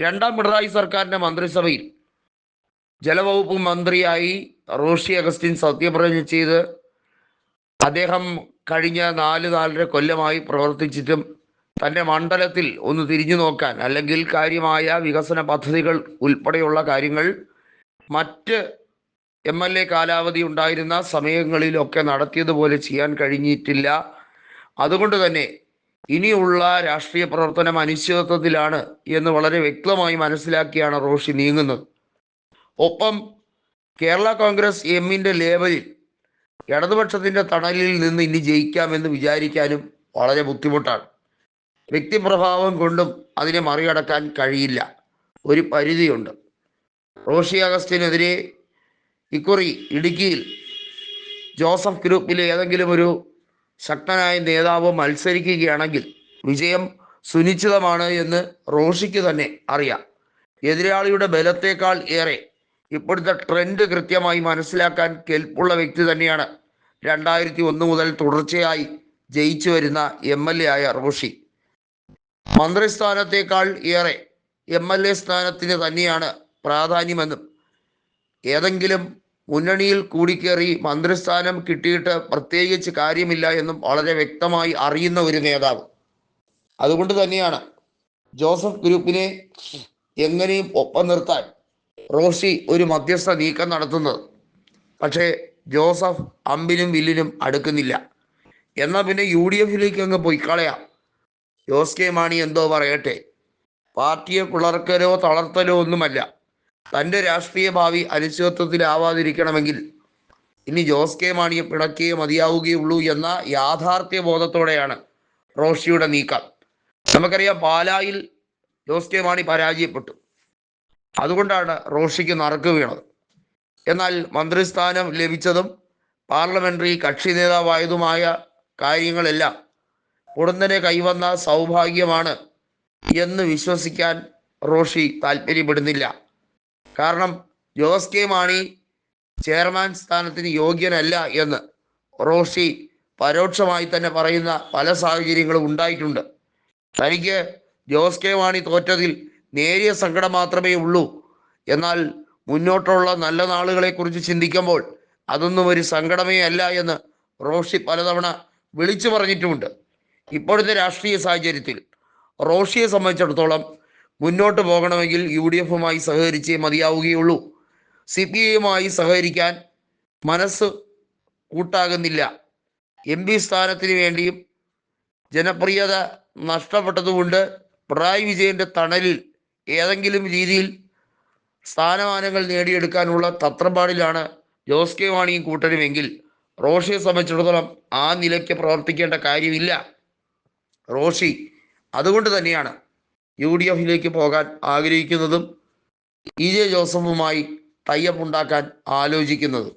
രണ്ടാം പിണറായി സർക്കാരിന്റെ മന്ത്രിസഭയിൽ ജലവകുപ്പ് മന്ത്രിയായി റോഷി അഗസ്റ്റിൻ സത്യപ്രതിജ്ഞ ചെയ്ത് അദ്ദേഹം കഴിഞ്ഞ നാല് നാലര കൊല്ലമായി പ്രവർത്തിച്ചിട്ടും തന്റെ മണ്ഡലത്തിൽ ഒന്ന് തിരിഞ്ഞു നോക്കാൻ അല്ലെങ്കിൽ കാര്യമായ വികസന പദ്ധതികൾ ഉൾപ്പെടെയുള്ള കാര്യങ്ങൾ മറ്റ് എം എൽ എ കാലാവധി ഉണ്ടായിരുന്ന സമയങ്ങളിലൊക്കെ നടത്തിയതുപോലെ ചെയ്യാൻ കഴിഞ്ഞിട്ടില്ല. അതുകൊണ്ട് തന്നെ ഇനിയുള്ള രാഷ്ട്രീയ പ്രവർത്തനം അനിശ്ചിതത്വത്തിലാണ് എന്ന് വളരെ വ്യക്തമായി മനസ്സിലാക്കിയാണ് റോഷി നീങ്ങുന്നത്. ഒപ്പം കേരള കോൺഗ്രസ് എമ്മിന്റെ ലേബലിൽ ഇടതുപക്ഷത്തിന്റെ തണലിൽ നിന്ന് ഇനി ജയിക്കാമെന്ന് വിചാരിക്കാനും വളരെ ബുദ്ധിമുട്ടാണ്. വ്യക്തിപ്രഭാവം കൊണ്ടും അതിനെ മറികടക്കാൻ കഴിയില്ല. ഒരു പരിധിയുണ്ട്. റോഷി അഗസ്റ്റിനെതിരെ ഇക്കുറി ഇടുക്കിയിൽ ജോസഫ് ഗ്രൂപ്പിലെ ഏതെങ്കിലും ഒരു ശക്തനായ നേതാവ് മത്സരിക്കുകയാണെങ്കിൽ വിജയം സുനിശ്ചിതമാണ് എന്ന് റോഷിക്ക് തന്നെ അറിയാം. എതിരാളിയുടെ ബലത്തേക്കാൾ ഏറെ ഇപ്പോഴത്തെ ട്രെൻഡ് കൃത്യമായി മനസ്സിലാക്കാൻ കെൽപ്പുള്ള വ്യക്തി തന്നെയാണ്. രണ്ടായിരത്തി ഒന്ന് മുതൽ തുടർച്ചയായി ജയിച്ചു വരുന്ന എം എൽ എ ആയ റോഷി. മന്ത്രിസ്ഥാനത്തേക്കാൾ ഏറെ എം എൽ എ സ്ഥാനത്തിന് തന്നെയാണ് പ്രാധാന്യമെന്നും ഏതെങ്കിലും മുന്നണിയിൽ കൂടിക്കേറി മന്ത്രിസ്ഥാനം കിട്ടിയിട്ട് പ്രത്യേകിച്ച് കാര്യമില്ല എന്നും വളരെ വ്യക്തമായി അറിയുന്ന ഒരു നേതാവ്. അതുകൊണ്ട് തന്നെയാണ് ജോസഫ് ഗ്രൂപ്പിനെ എങ്ങനെയും ഒപ്പം നിർത്താൻ റോഷി ഒരു മധ്യസ്ഥ നീക്കം നടത്തുന്നത്. പക്ഷേ ജോസഫ് അമ്പിനും വില്ലിനും അടുക്കുന്നില്ല. എന്നാൽ പിന്നെ യു ഡി എഫിലേക്ക് അങ്ങ് പൊയ്ക്കളയാം കളയാം. ജോസ് കെ മാണി എന്തോ പറയട്ടെ. പാർട്ടിയെ പിളർക്കലോ തളർത്തലോ ഒന്നുമല്ല. തന്റെ രാഷ്ട്രീയ ഭാവി അനിശ്ചിതത്വത്തിലാവാതിരിക്കണമെങ്കിൽ ഇനി ജോസ് കെ മാണിയെ പിണക്കിയേ മതിയാവുകയുള്ളൂ എന്ന യാഥാർത്ഥ്യ ബോധത്തോടെയാണ് റോഷിയുടെ നീക്കം. നമുക്കറിയാം പാലായിൽ ജോസ് കെ മാണി പരാജയപ്പെട്ടു. അതുകൊണ്ടാണ് റോഷിക്ക് നറുക്ക് വീണത്. എന്നാൽ മന്ത്രിസ്ഥാനം ലഭിച്ചതും പാർലമെന്ററി കക്ഷി നേതാവായതുമായ കാര്യങ്ങളെല്ലാം ഉടനെ കൈവന്ന സൗഭാഗ്യമാണ് എന്ന് വിശ്വസിക്കാൻ റോഷി താല്പര്യപ്പെടുന്നില്ല. കാരണം ജോസ് കെ മാണി ചെയർമാൻ സ്ഥാനത്തിന് യോഗ്യനല്ല എന്ന് റോഷി പരോക്ഷമായി തന്നെ പറയുന്ന പല സാഹചര്യങ്ങളും ഉണ്ടായിട്ടുണ്ട്. തനിക്ക് ജോസ് കെ മാണി തോറ്റതിൽ നേരിയ സങ്കടം മാത്രമേ ഉള്ളൂ. എന്നാൽ മുന്നോട്ടുള്ള നല്ല നാളുകളെക്കുറിച്ച് ചിന്തിക്കുമ്പോൾ അതൊന്നും ഒരു സങ്കടമേ അല്ല എന്ന് റോഷി പലതവണ വിളിച്ചു പറഞ്ഞിട്ടുമുണ്ട്. ഇപ്പോഴത്തെ രാഷ്ട്രീയ സാഹചര്യത്തിൽ റോഷിയെ സംബന്ധിച്ചിടത്തോളം മുന്നോട്ട് പോകണമെങ്കിൽ യു ഡി എഫുമായി സഹകരിച്ചേ മതിയാവുകയുള്ളൂ. സി പി ഐയുമായി സഹകരിക്കാൻ മനസ്സ് കൂട്ടാകുന്നില്ല. എം പി സ്ഥാനത്തിന് വേണ്ടിയും ജനപ്രിയത നഷ്ടപ്പെട്ടതുകൊണ്ട് പിണറായി വിജയന്റെ തണലിൽ ഏതെങ്കിലും രീതിയിൽ സ്ഥാനമാനങ്ങൾ നേടിയെടുക്കാനുള്ള തത്രപ്പാടിലാണ് ജോസ് കെ വാണിയും കൂട്ടരുമെങ്കിൽ റോഷിയെ സംബന്ധിച്ചിടത്തോളം ആ നിലയ്ക്ക് പ്രവർത്തിക്കേണ്ട കാര്യമില്ല. റോഷി അതുകൊണ്ട് തന്നെയാണ് യു ഡി എഫിലേക്ക് പോകാൻ ആഗ്രഹിക്കുന്നതും ഇ ജെ ജോസഫുമായി ടൈപ്പ് ഉണ്ടാക്കാൻ ആലോചിക്കുന്നതും.